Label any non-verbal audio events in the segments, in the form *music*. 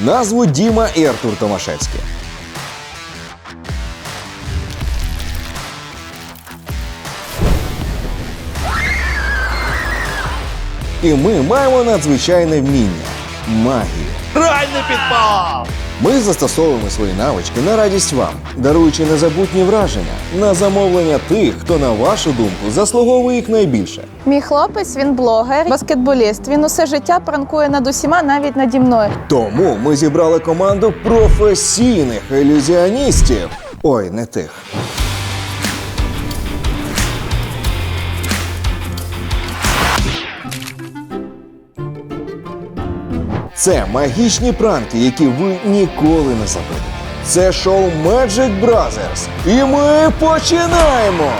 Назву Діма і Артур Томашевський. І ми маємо надзвичайне вміння магію. Реальний підпал! Ми застосовуємо свої навички на радість вам, даруючи незабутні враження на замовлення тих, хто, на вашу думку, заслуговує їх найбільше. Мій хлопець, він блогер, баскетболіст. Він усе життя пранкує над усіма, навіть наді мною. Тому ми зібрали команду професійних ілюзіоністів. Ой, не тих. Це магічні пранки, які ви ніколи не забудете. Це шоу Magic Brothers. І ми починаємо!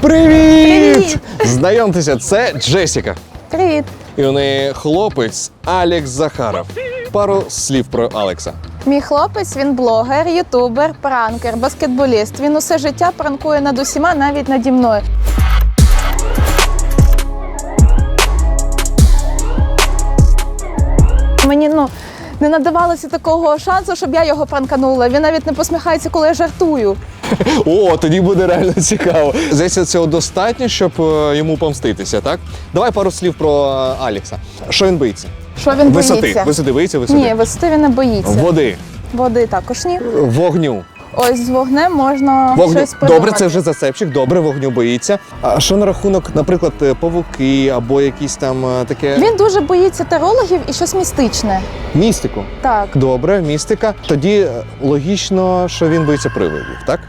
Привіт! Привіт! Знайомтеся, це Джесіка. Привіт! І у неї хлопець Алекс Захаров. Пару слів про Алекса. Мій хлопець, він блогер, ютубер, пранкер, баскетболіст. Він усе життя пранкує над усіма, навіть наді мною. Не надавалося такого шансу, щоб я його пранканула. Він навіть не посміхається, коли я жартую. *laughs* О, тоді буде реально цікаво. Здається, цього достатньо, щоб е, йому помститися, так? Давай пару слів про Алікса. Що він боїться? Що він Висоти. боїться? Висоти боїться висоти. Ні, висоти він не боїться. Води, Води також ні. вогню. Ось з вогнем можна Вогню. щось подавати. Добре, це вже зацепчик, добре, вогню боїться. А що на рахунок, наприклад, е, павуки або якісь там е, таке Він дуже боїться терологів і щось містичне. містику? Так. Добре, містика. Тоді е, логічно, що він боїться привидів, так?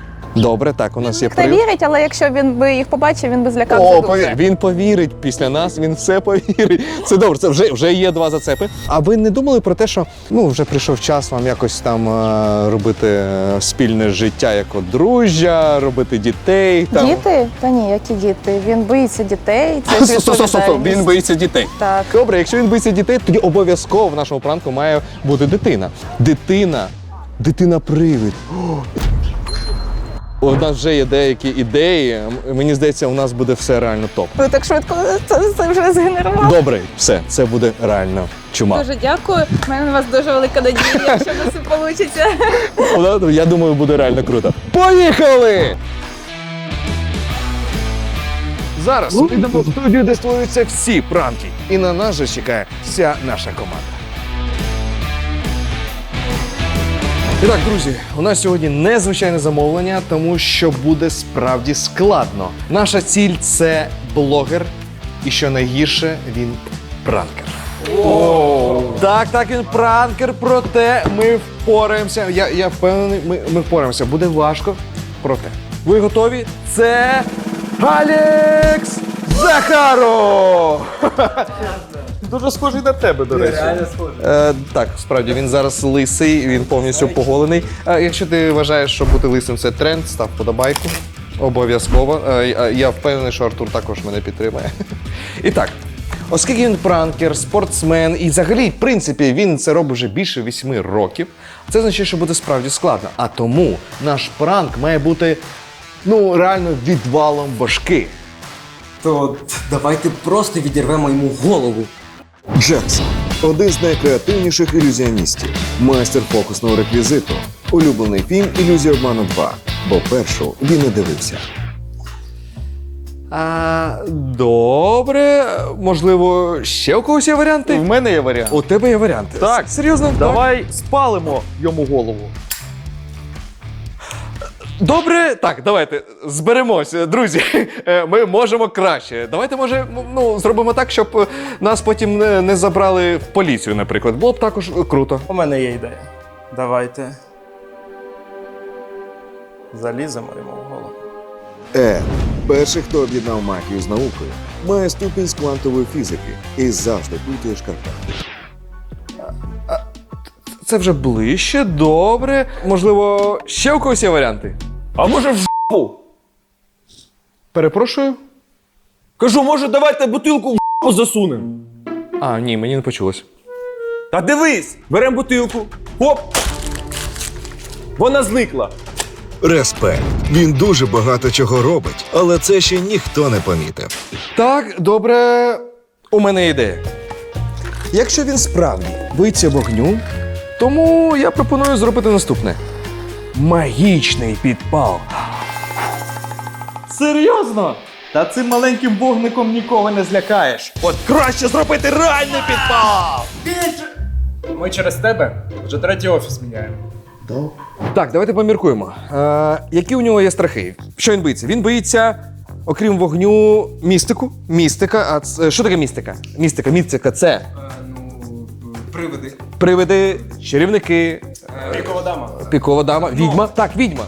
Добре, так, у нас є привид. вірить, але якщо він би їх побачив, він би злякався О, дуже. повір, він повірить після нас, він все повірить. Це добре, це вже, вже є два зацепи. А ви не думали про те, що ну вже прийшов час вам якось там е, робити е, спільне життя як одружжя, робити дітей? Там. Діти? Та ні, які діти? Він боїться дітей. Це ж Стоп, стоп, стоп, стоп, він боїться дітей. Так. Добре, якщо він боїться дітей, тоді обов'язково в нашому пранку має бути дитина. Дитина, дитина-привид. О! У нас вже є деякі ідеї. Мені здається, у нас буде все реально топ. Ви так швидко це, це вже згенерували. Добре, все, це буде реально чума. Дуже дякую. У мене на вас дуже велика надія, якщо у нас вийде. Я думаю, буде реально круто. Поїхали! Зараз ми йдемо в студію, де створюються всі пранки. І на нас же чекає вся наша команда. І так, друзі, у нас сьогодні незвичайне замовлення, тому що буде справді складно. Наша ціль це блогер, і що найгірше, він пранкер. Так, так, він пранкер, проте ми впораємося. Я, я впевнений, ми, ми впораємося. Буде важко, проте. Ви готові? Це Алекс Захаров! *laughs* Дуже схожий на тебе, до речі. Е, так, справді він зараз лисий, він повністю поголений. Е, якщо ти вважаєш, що бути лисим це тренд, став подобайку. Обов'язково. Е, я- я впевнений, що Артур також мене підтримає. І так, оскільки він пранкер, спортсмен і взагалі, в принципі, він це робить вже більше вісьми років, це означає, що буде справді складно. А тому наш пранк має бути ну реально відвалом башки. То давайте просто відірвемо йому голову. Джексон один з найкреативніших ілюзіоністів, майстер фокусного реквізиту. Улюблений фільм Ілюзія обману 2, бо першу він не дивився. А, добре, можливо, ще у когось є варіанти? В мене є варіант. У тебе є варіанти. Так. серйозно? Давай спалимо йому голову. Добре, так, давайте зберемося, друзі. *laughs* Е, Ми можемо краще. Давайте, може, ну зробимо так, щоб е, нас потім не, не забрали в поліцію, наприклад. Було б також круто. У мене є ідея. Давайте. Заліземо йому в голову. Е, перший, хто об'єднав магію з наукою, має ступінь з квантової фізики і завжди плутає шкарпетки. Це вже ближче, добре. Можливо, ще у когось є варіанти? А може в жопу? Перепрошую. Кажу, може, давайте бутилку в жопу засунемо. А, ні, мені не почулось. Та дивись! Беремо бутилку. Хоп! Вона зникла. Респект. Він дуже багато чого робить, але це ще ніхто не помітив. Так, добре. у мене ідея. Якщо він справді боїться вогню, тому я пропоную зробити наступне: магічний підпал. Серйозно? Та цим маленьким вогником нікого не злякаєш. От краще зробити реальний підпал! Ми через тебе вже третій офіс міняємо. Так, давайте поміркуємо. Е, які у нього є страхи? Що він боїться? Він боїться, окрім вогню, містику. Містика. А це, що таке містика? Містика, містика це ну, привиди. привиди, чарівники, Вікова дама. пікова дама, відьма. Так, відьма.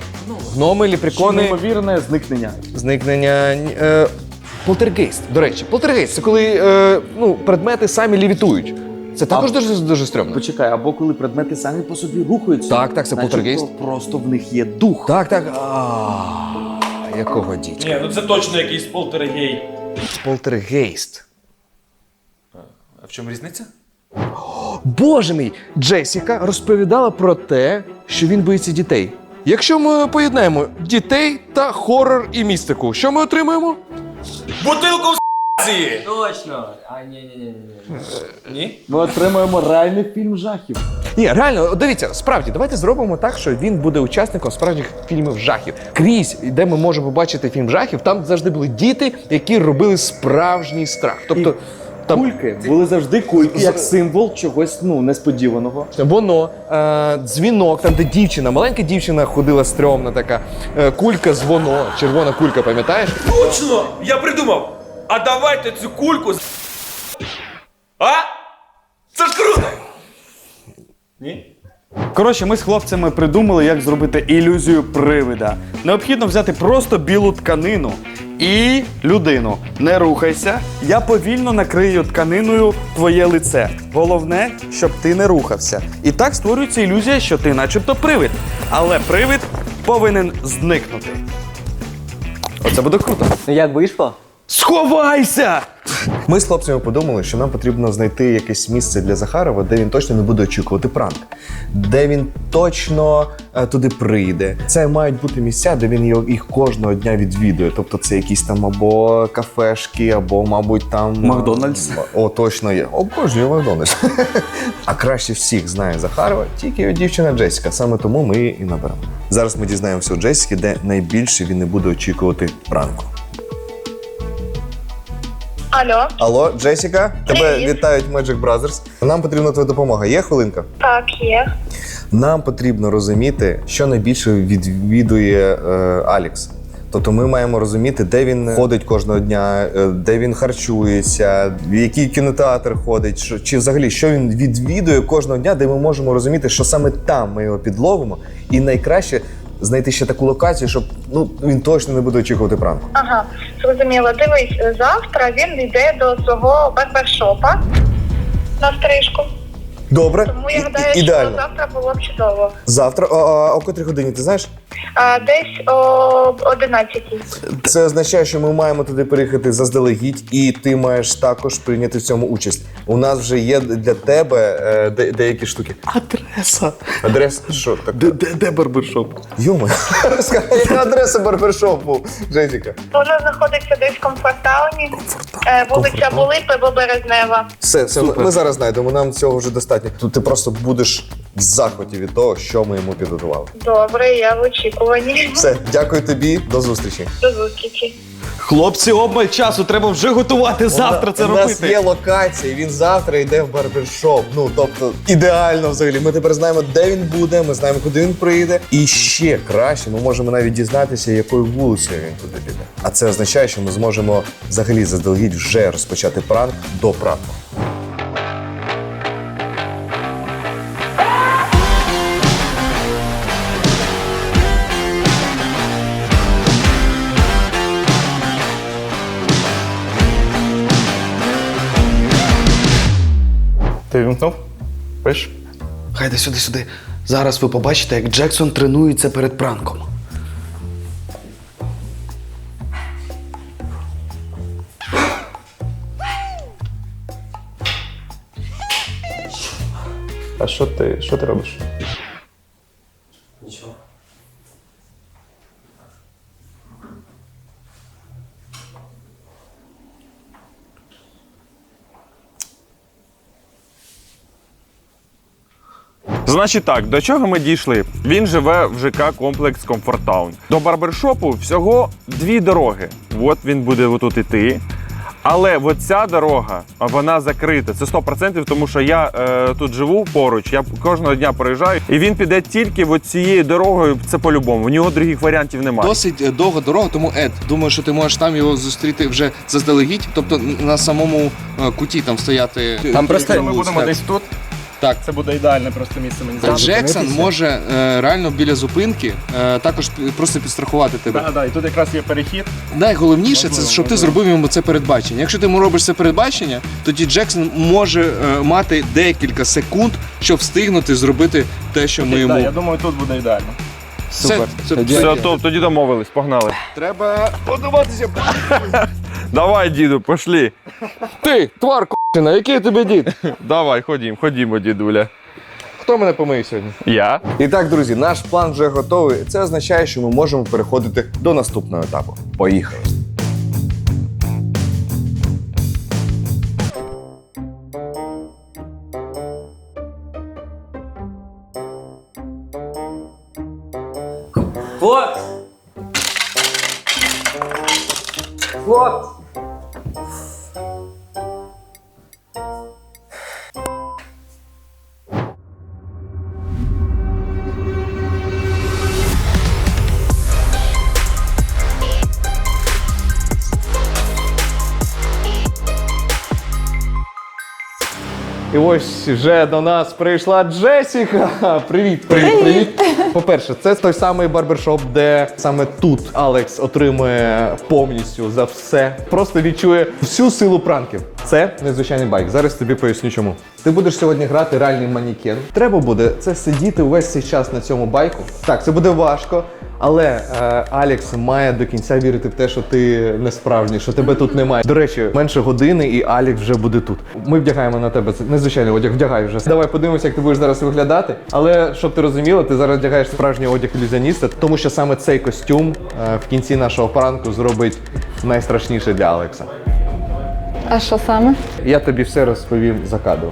Гноми, ліприкони, Неймовірне зникнення. зникнення. ні, Е, полтергейст. До речі, полтергейст це коли е, ну, предмети самі лівітують. Це також дуже дуже стрьомно. Почекай, або коли предмети самі по собі рухаються. Так, так, це значить, полтергейст. Просто в них є дух. Так, так. А, якого дідька? Ні, ну це точно якийсь полтергей. Полтергейст. А в чому різниця? Боже мій, Джесіка розповідала про те, що він боїться дітей. Якщо ми поєднаємо дітей та хорор і містику, що ми отримаємо? Бутилку в с**ці! Точно! А, ні, ні, ні, ні. Ні? Ми отримаємо реальний фільм жахів. Ні, реально, от дивіться, справді, давайте зробимо так, що він буде учасником справжніх фільмів жахів. Крізь, де ми можемо побачити фільм жахів, там завжди були діти, які робили справжній страх. Тобто, там Кульки були завжди кульки, як символ чогось ну несподіваного. воно, е, дзвінок, там де дівчина, маленька дівчина ходила стрьомна така, е, кулька з воно, червона кулька, пам'ятаєш? Точно! Я придумав! А давайте цю кульку з... А? Це ж круто! Ні? Коротше, ми з хлопцями придумали, як зробити ілюзію привида. Необхідно взяти просто білу тканину і людину. Не рухайся, я повільно накрию тканиною твоє лице. Головне, щоб ти не рухався. І так створюється ілюзія, що ти начебто привид. Але привид повинен зникнути. Оце буде круто. Ну як вийшло? Сховайся! Ми з хлопцями подумали, що нам потрібно знайти якесь місце для Захарова, де він точно не буде очікувати пранк, де він точно е, туди прийде. Це мають бути місця, де він його- їх кожного дня відвідує. Тобто це якісь там або кафешки, або, мабуть, там е, Макдональдс. О, точно є. Обожнюю Макдональдс. *laughs* а краще всіх знає Захарова тільки його дівчина Джесіка. Саме тому ми її і наберемо. Зараз ми дізнаємося у Джесіки, де найбільше він не буде очікувати пранку. Алло, Алло, Джесіка, тебе Привіт. вітають Magic Brothers. Нам потрібна твоя допомога. Є хвилинка? так, є. Нам потрібно розуміти, що найбільше відвідує е, Алікс. Тобто ми маємо розуміти, де він ходить кожного дня, е, де він харчується, в який кінотеатр ходить, що, чи взагалі що він відвідує кожного дня, де ми можемо розуміти, що саме там ми його підловимо, і найкраще знайти ще таку локацію, щоб ну він точно не буде очікувати пранку. Ага, зрозуміло. Дивись, завтра він йде до свого барбершопа на стрижку. Добре, Тому я гадаю, і- ідеально. що завтра було б чудово. Завтра, а, а, о котрій годині, ти знаєш? А, десь о 11 Це означає, що ми маємо туди приїхати заздалегідь, і ти маєш також прийняти в цьому участь. У нас вже є для тебе е, де, деякі штуки. Адреса. Адреса що так? Де, де, де барбершоп? Йома, *laughs* яка адреса барбершопу, Джесіка? Воно знаходиться десь в комфортауні. Е, вулиця Булипи, Березнева. Все, все ми, ми зараз знайдемо. Нам цього вже достатньо. Тут ти просто будеш в захваті від того, що ми йому підготували. Добре, я в очікуванні. Все, дякую тобі, до зустрічі. До зустрічі. Хлопці, обмаль часу, треба вже готувати завтра це У нас робити. є локація, він завтра йде в барбершоп. Ну тобто ідеально взагалі. Ми тепер знаємо, де він буде, ми знаємо, куди він прийде. І ще краще, ми можемо навіть дізнатися, якою вулицею він туди піде. А це означає, що ми зможемо взагалі заздалегідь вже розпочати пранк до пранку. Ти вімкнув? Пиш? Хайде сюди, сюди. Зараз ви побачите, як Джексон тренується перед пранком. А що ти, що ти робиш? Значить так, до чого ми дійшли? Він живе в ЖК комплекс Комфорттаун. До барбершопу всього дві дороги. От він буде отут іти. Але от ця дорога, вона закрита. Це 100%, тому що я е, тут живу поруч, я кожного дня проїжджаю, і він піде тільки от цією дорогою. Це по-любому. У нього других варіантів немає. Досить е, довга дорога, тому Ед, думаю, що ти можеш там його зустріти вже заздалегідь, тобто на самому е, куті там стояти. Там просто ми будемо десь тут. Так. Це буде ідеальне просто місце мені здається. Джексон зупинитися. може е, реально біля зупинки е, також пі- просто підстрахувати тебе. Да, да, і тут якраз є перехід. Найголовніше це Можливо, щоб ти можливо. зробив йому це передбачення. Якщо ти йому робиш це передбачення, тоді Джексон може е, мати декілька секунд, щоб встигнути зробити те, що ми Так, йому. я думаю, тут буде ідеально. Все, це, Все, то, тоді домовились, погнали. Треба подаватися. Давай, діду, пошли. *laughs* Ти, твар к***на, який тобі дід? Давай, ходім, ходімо, дідуля. Хто мене помиє сьогодні? Я? І так, друзі, наш план вже готовий. Це означає, що ми можемо переходити до наступного етапу. Поїхали. Хлопці! Ось вже до нас прийшла Джесіка. Привіт, привіт, привіт. По-перше, це той самий барбершоп, де саме тут Алекс отримує повністю за все. Просто відчує всю силу пранків. Це незвичайний байк. Зараз тобі поясню чому. Ти будеш сьогодні грати реальний манікен. Треба буде це сидіти увесь цей час на цьому байку. Так, це буде важко. Але е, Алекс має до кінця вірити в те, що ти не справжній, що тебе тут немає. До речі, менше години, і Алекс вже буде тут. Ми вдягаємо на тебе це незвичайний одяг. Вдягай вже. Давай подивимося, як ти будеш зараз виглядати. Але щоб ти розуміла, ти зараз вдягаєш справжній одяг ілюзіоніста, тому що саме цей костюм е, в кінці нашого пранку зробить найстрашніше для Алекса. А що саме? Я тобі все розповім за кадром.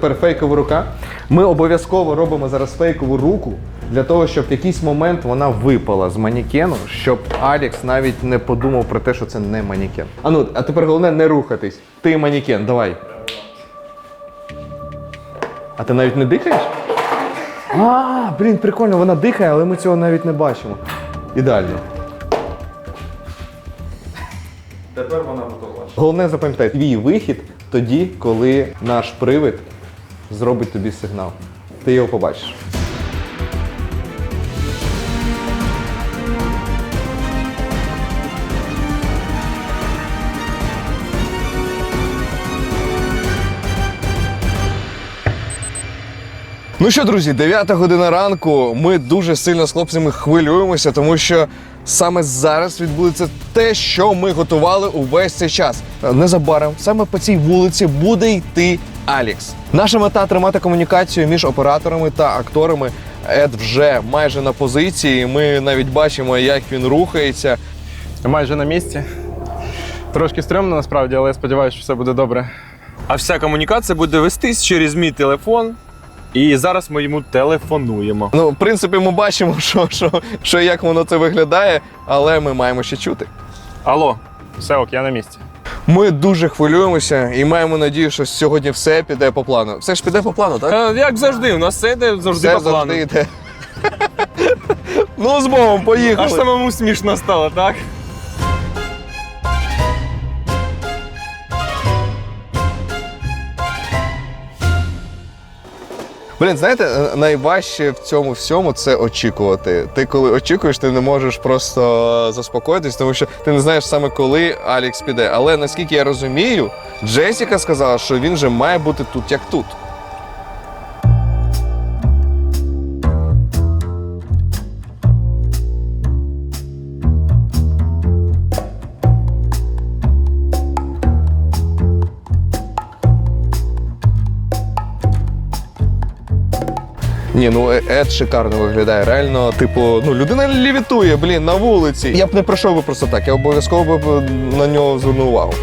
Тепер фейкова рука. Ми обов'язково робимо зараз фейкову руку для того, щоб в якийсь момент вона випала з манікену, щоб Алекс навіть не подумав про те, що це не манікен. А ну, а тепер головне не рухатись. Ти манікен, давай. А ти навіть не дихаєш? А, блін, прикольно, вона дихає, але ми цього навіть не бачимо. Ідеально. Тепер вона готова. Головне запам'ятай, твій вихід тоді, коли наш привид зробить тобі сигнал. Ти його побачиш. Ну що, друзі, 9 година ранку. Ми дуже сильно з хлопцями хвилюємося, тому що саме зараз відбудеться те, що ми готували увесь цей час. Незабаром саме по цій вулиці буде йти Алікс. Наша мета тримати комунікацію між операторами та акторами. Ед вже майже на позиції. Ми навіть бачимо, як він рухається. Майже на місці. Трошки стрьомно насправді, але я сподіваюся, що все буде добре. А вся комунікація буде вестись через мій телефон. І зараз ми йому телефонуємо. Ну, в принципі, ми бачимо, *laughs* що, що, що як воно це виглядає, але ми маємо ще чути. Алло, все ок, я на місці. Ми дуже хвилюємося і маємо надію, що сьогодні все піде по плану. Все ж піде по плану, так? Е, як завжди, у нас все йде завжди Все по плану. завжди йде. *laughs* ну, з Богом, Аж самому смішно стало, так? Блін, знаєте, е, найважче в цьому всьому це очікувати. Ти коли очікуєш, ти не можеш просто заспокоїтись, тому що ти не знаєш саме коли Алікс піде. Але наскільки я розумію, Джесіка сказала, що він вже має бути тут як тут. Ні, ну Е- Ед шикарно виглядає. Реально, типу, ну людина лівітує, блін, на вулиці. Я б не пройшов би просто так, я обов'язково б на нього звернув увагу.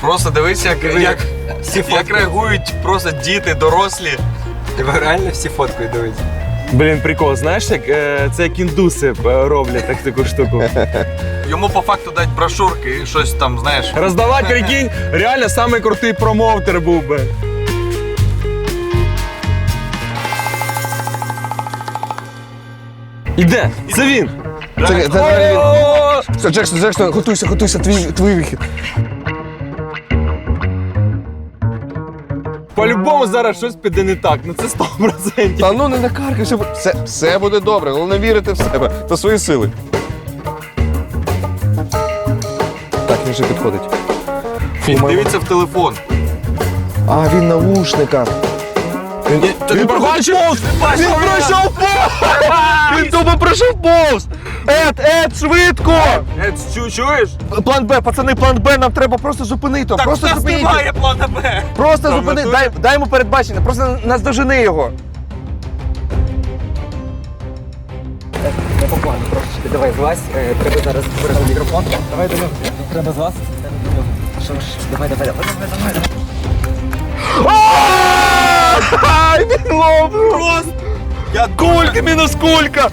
Просто дивись, як, як, як реагують просто діти, дорослі. Ви реально всі фоткою дивіться. Блін, прикол, знаєш, як е, це як індуси е, роблять так, таку штуку. *laughs* Йому по факту дать брошурки і щось там, знаєш. Роздавати, прикинь, реально самий крутий промоутер був би. Іде, це він. Це, це, це він. Все, Джексон, Джексон, готуйся, готуйся, твій, твій вихід. По-любому зараз щось піде не так, ну це 100%. Та ну не накаркайся, все, все буде добре, головне вірити в себе та свої сили. Вже підходить. Він дивиться в телефон. А, він в наушниках. Він, він проходить повз! Він пройшов повз! Він тупо пройшов повз! Ед, Ед, швидко! Е, чу, чуєш? План Б, пацани, план Б, нам треба просто зупинити. його, просто зупинити. немає плана Б. Просто Там зупини, натурі? дай, дай йому передбачення, просто наздожени його. Трошечки. Давай, злазь. Е, Треба зараз зберегти мікрофон. Давай до нього. Треба злазь. Треба до нього. Що ж, давай, давай, давай, давай, давай. Ай, він лов! Просто! Я кулька, мінус кулька!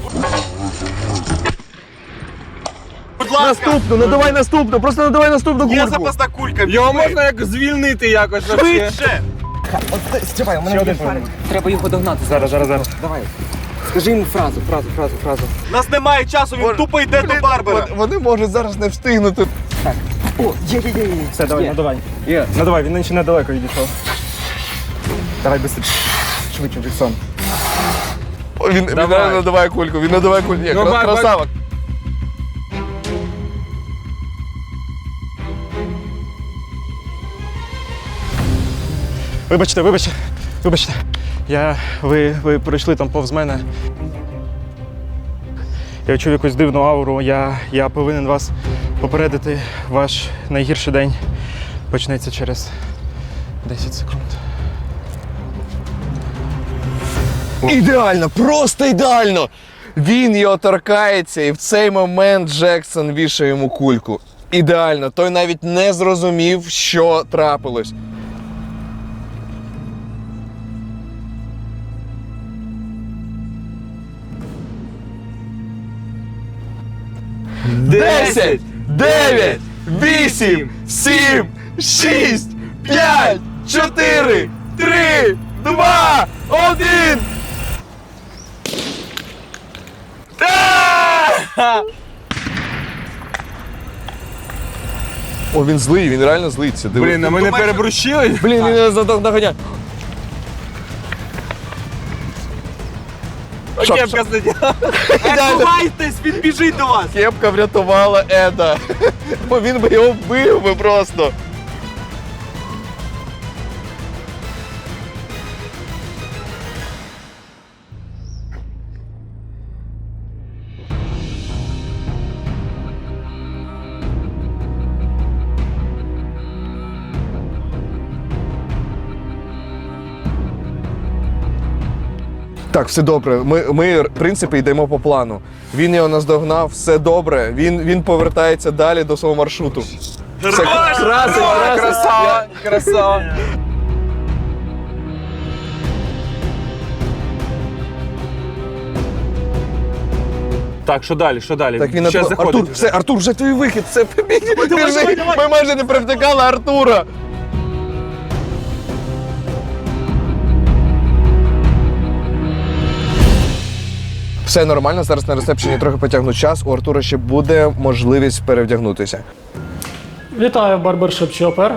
Будь ласка, Наступну, надавай наступну, просто надавай наступну є запасна кулька. Його можна як звільнити якось. швидше. От ти- стривай, у мене один. Треба його догнати. Зараз, зараз, зараз. Давай. Скажи йому фразу, фразу, фразу, фразу. У нас немає часу, він тупо йде до Барбера. Вони- Вони можуть зараз не встигнути. О, є, є, є, є. Все, давай, Є. надавай. Є. Надавай, він ще недалеко відійшов. Давай швидше. Швидше, Джексон. О, Він, він Давай. реально надаває кульку, він надаває кульку. Ні, Ну, кра- бак- бак- Вибачте, вибачте, вибачте. Я. Ви, ви пройшли там повз мене. Я чув якусь дивну ауру. Я, я повинен вас попередити. Ваш найгірший день почнеться через 10 секунд. Ідеально, просто ідеально. Він його торкається, і в цей момент Джексон вішає йому кульку. Ідеально, той навіть не зрозумів, що трапилось. Десять, дев'ять, вісім, сім, шість, п'ять, чотири, три, два, один. О, він злий, він реально злиться. Блін, а ми не перебрущили? Блін, він задох наганяє. Що, Кепка сиділа. Ховайтесь, він біжить до вас. Кепка врятувала Еда. Бо він би його вбив би просто. Так, все добре. Ми, ми, в принципі, йдемо по плану. Він його наздогнав, все добре. Він, він повертається далі до свого маршруту. Все, красить. Красава, красава. Так, що далі? Що далі? Так він Ще Артур, заходить. Артур, все, Артур, вже твій вихід. Все, біжи. Ми майже не привтикали Артура. Все нормально, зараз на ресепшені трохи потягну час. У Артура ще буде можливість перевдягнутися. Вітаю, барбершоп Чопер.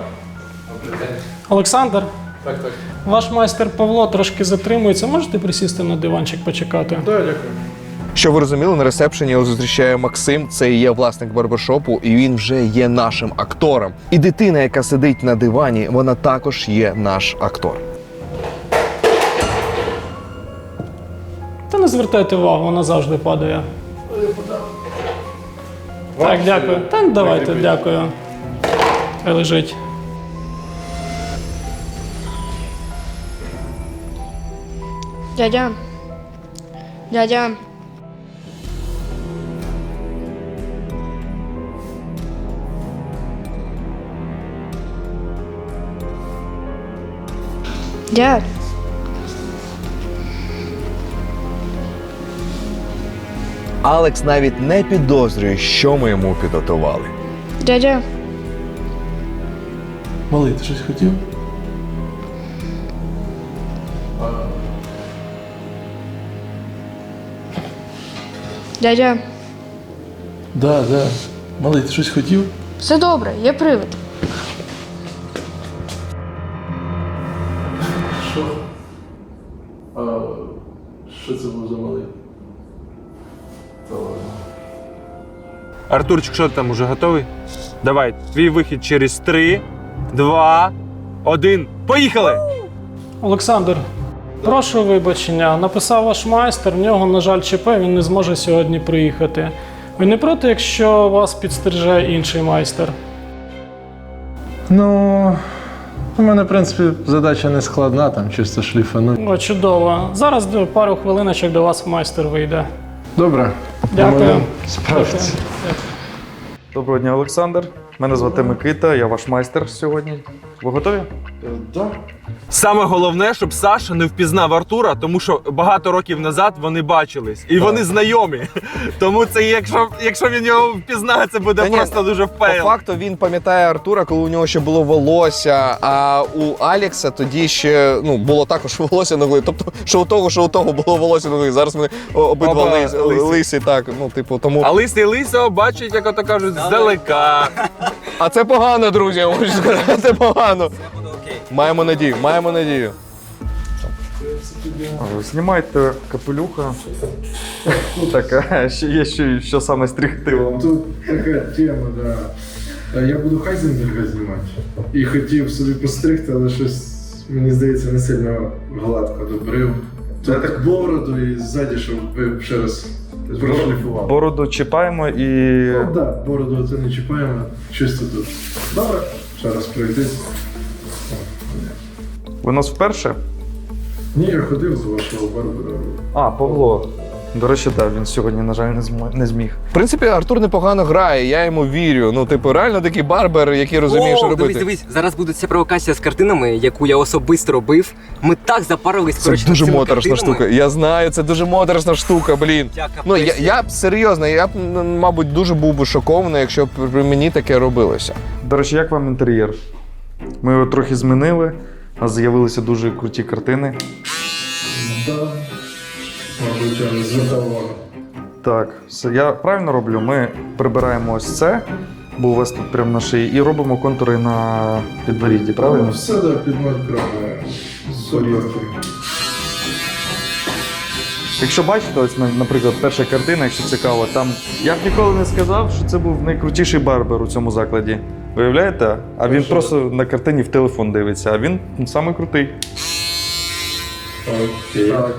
Олександр. Так, так. Ваш майстер Павло трошки затримується. Можете присісти на диванчик почекати? Так, дякую. Що ви розуміли, на ресепшені його зустрічає Максим, це і є власник барбершопу, і він вже є нашим актором. І дитина, яка сидить на дивані, вона також є наш актор. Не звертайте увагу, вона завжди падає. Так, дякую. Та давайте, дякую. Хай лежить. Дядя. Дядя. Дядь. Алекс навіть не підозрює, що ми йому підготували. Дядя. Малий, ти щось хотів? Дядя. Да, да. Малий, ти щось хотів? Все добре, є привид. Артурчик, що ти там уже готовий? Давай, твій вихід через 3, 2, 1. Поїхали! Олександр, прошу вибачення. Написав ваш майстер, в нього, на жаль, ЧП, він не зможе сьогодні приїхати. Ви не проти, якщо вас підстриже інший майстер? Ну, у мене, в принципі, задача не складна, там чисто шліфану. О, чудово. Зараз до- пару хвилиночок до вас майстер вийде. Добре. Дякую. Думаю, Справиться. Доброго дня, Олександр. Мене звати Микита, я ваш майстер сьогодні. Ви готові? Так. Саме головне, щоб Саша не впізнав Артура, тому що багато років назад вони бачились і вони знайомі. Тому це якщо, якщо він його впізнає, це буде Та ні, просто дуже По фейл. факту він пам'ятає Артура, коли у нього ще було волосся, а у Алекса тоді ще ну, було також *laughs* волосся на голові. Тобто, що у того, що у того було волосся на голові. Зараз вони о- обидва Оба лис, лисі. лисі, так. Ну, типу, тому. А лисий лисого бачить, як ото кажуть, здалека. А це погано, друзі, я можу сказати, це погано. Маємо надію, маємо надію. Знімайте капелюха. Так, ще є що, що саме стригти вам. Тут така тема, да. Е, Я буду Хайзенберга знімати. І хотів собі постригти, але щось, мені здається, не сильно гладко добрив. Тут так бороду і ззаді, щоб ви ще раз прошліфували. Бороду чіпаємо і. Ну так, да, бороду це не чіпаємо, чисто тут. Добре, ще раз пройтись. Ви нас вперше? Ні, я ходив з вашого барбера. А, Павло. До речі, так, він сьогодні, на жаль, не змо- не зміг. В принципі, Артур непогано грає, я йому вірю. Ну, типу, реально такий барбер, який розуміє, що О, робити. Дивись, дивись, зараз буде ця провокація з картинами, яку я особисто робив. Ми так запарились Це коротше, дуже цими моторошна картинами. штука. Я знаю, це дуже моторошна штука, блін. Дяка, Ну я, я б серйозно, я б, м, мабуть, дуже був би шокований, якщо б при мені таке робилося. До речі, як вам інтер'єр? Ми його трохи змінили, нас з'явилися дуже круті картини. Мабуть, звертав увагу. Так, все, я правильно роблю. Ми прибираємо ось це, бо у вас тут прямо на шиї, і робимо контури на підборідді, правильно? Все, да, під. Якщо бачите, ось, наприклад, перша картина, якщо цікаво, там я б ніколи не сказав, що це був найкрутіший барбер у цьому закладі. Виявляєте? А він просто на картині в телефон дивиться, а він ну, самий крутий. Окей. Так.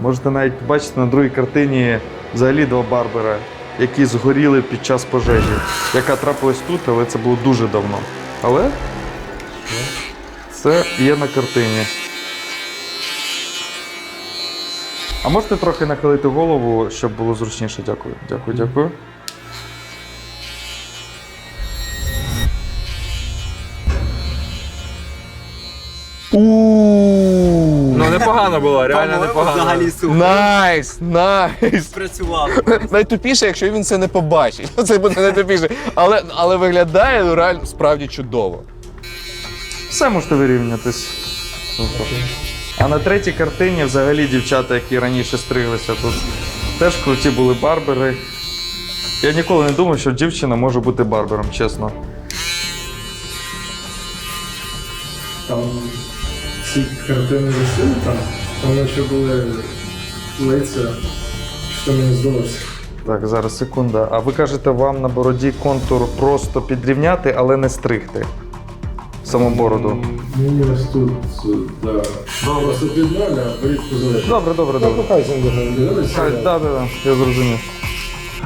Можете навіть побачити на другій картині взагалі два барбера, які згоріли під час пожежі, яка трапилась тут, але це було дуже давно. Але це є на картині. А можете трохи нахилити голову, щоб було зручніше? Дякую. Дякую, дякую. Непогано було, реально По-моєму, непогано. Взагалі супер. Найс, найс. Спрацював. *laughs* Найтупіше, якщо він це не побачить. *laughs* Це буде найтупіше. Але, але виглядає ну, реально справді чудово. Все можете вирівнятись. А на третій картині взагалі дівчата, які раніше стриглися тут, теж круті були барбери. Я ніколи не думав, що дівчина може бути барбером, чесно. Там ці картини висили там, там наче були лиця, що мені здалося. Так, зараз секунда. А ви кажете, вам на бороді контур просто підрівняти, але не стригти. Саму бороду. Мені ось тут, да. Просто під ноль, а порідку залишити. Добре, добре, Ну, добре. хай. Так, так, так, я зрозумів.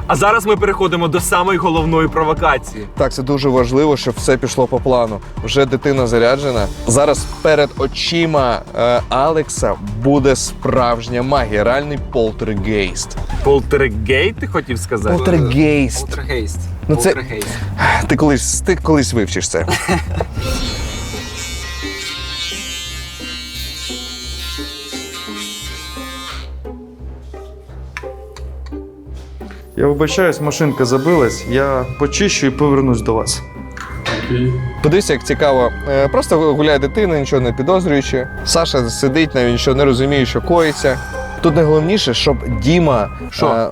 А зараз ми переходимо до самої головної провокації. Так, це дуже важливо, щоб все пішло по плану. Вже дитина заряджена. Зараз перед очима е, Алекса буде справжня магія, реальний полтергейст. Полтергейт, ти хотів сказати? Полтергейст. Полтергейст. Ну, це- Полтергейст. Ти колись ти колись вивчиш це. *laughs* Я вибачаюсь, машинка забилась. Я почищу і повернусь до вас. Подивися, як цікаво. Е, Просто гуляє дитина, нічого не підозрюючи. Саша сидить, навіть нічого не розуміє, що коїться. Тут найголовніше, щоб Діма, е,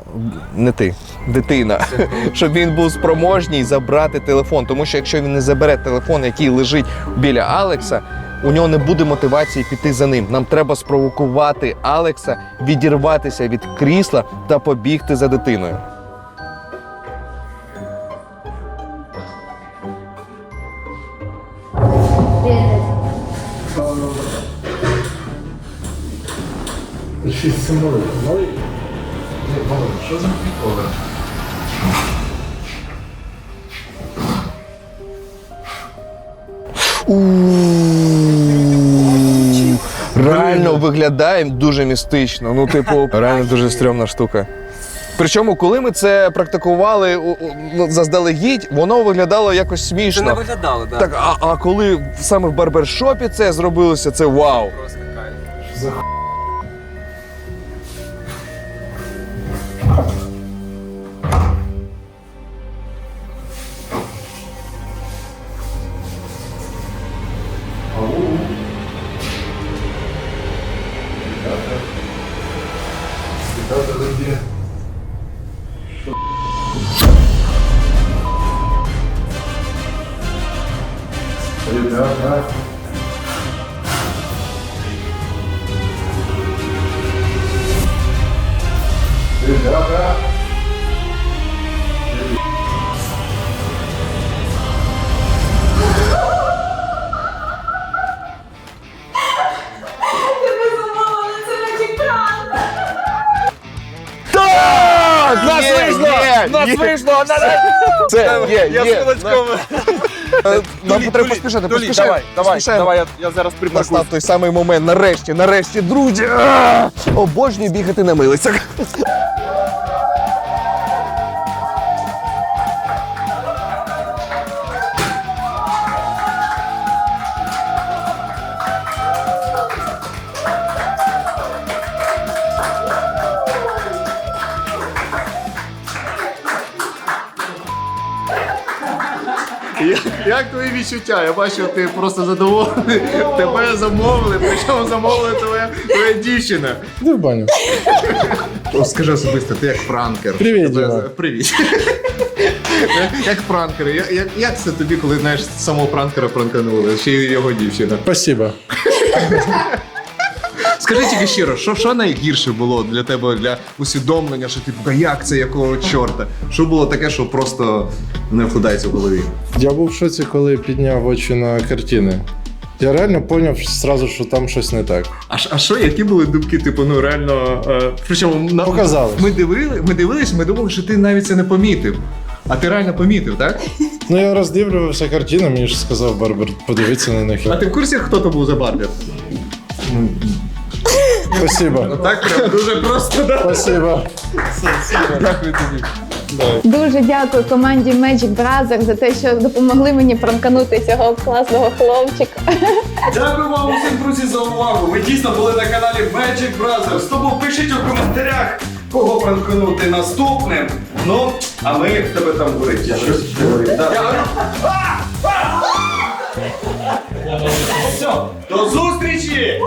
не ти, дитина, *laughs* щоб він був спроможній забрати телефон. Тому що якщо він не забере телефон, який лежить біля Алекса, у нього не буде мотивації піти за ним. Нам треба спровокувати Алекса відірватися від крісла та побігти за дитиною. Це малий. Малий? Малий, що за приколи? Реально виглядає дуже містично. Ну, типу, реально дуже стрьомна штука. Причому, коли ми це практикували у- у- ну, заздалегідь, воно виглядало якось Це не смішно. виглядало, так. Так, а, а коли саме в барбершопі це зробилося, це вау. Просто кайф. За. Є, Я є. з кулачком. Е, Нам треба поспішати, Толі, поспішаємо. давай, давай, поспішаємо. давай, я, я зараз припаркуюсь. Настав той самий момент. Нарешті, нарешті, друзі! А! Обожнюю бігати на милицях. Відчуття? Я бачу, ти просто задоволений. Тебе замовили, причому замовили твоя, твоя дівчина. Іди в баню. О, Скажи особисто, ти як пранкер. Привіт, Тебе- Діма. Привіт. як пранкер. Як, як, як це тобі, коли знаєш самого пранкера пранканули, ще й його дівчина? Спасибо. Скажи тільки щиро, що, що найгірше було для тебе для усвідомлення, що типу, «Та як це, якого чорта? Що було таке, що просто не вкладається в голові? Я був в шоці, коли підняв очі на картини. Я реально зрозумів сразу, що там щось не так. А, а що, які були думки, типу, ну реально. Е, причому на, Показалось. Ми дивили, ми дивились, ми думали, що ти навіть це не помітив. А ти реально помітив, так? Ну я роздивлювався картини, мені ж сказав Барбер, подивитися на них. А ти в курсі, хто то був за барбер? Спасибо. Ну, так прям дуже просто. Да? Спасибо. Дякую тобі. Дуже дякую команді Magic Brother за те, що допомогли мені промканути цього класного хлопчика. Дякую вам усім, друзі, за увагу. Ви дійсно були на каналі Magic Brothers. Тому пишіть у коментарях, кого промканути наступним. Ну, а ми в тебе там горить. Щось говорю. Все, до зустрічі!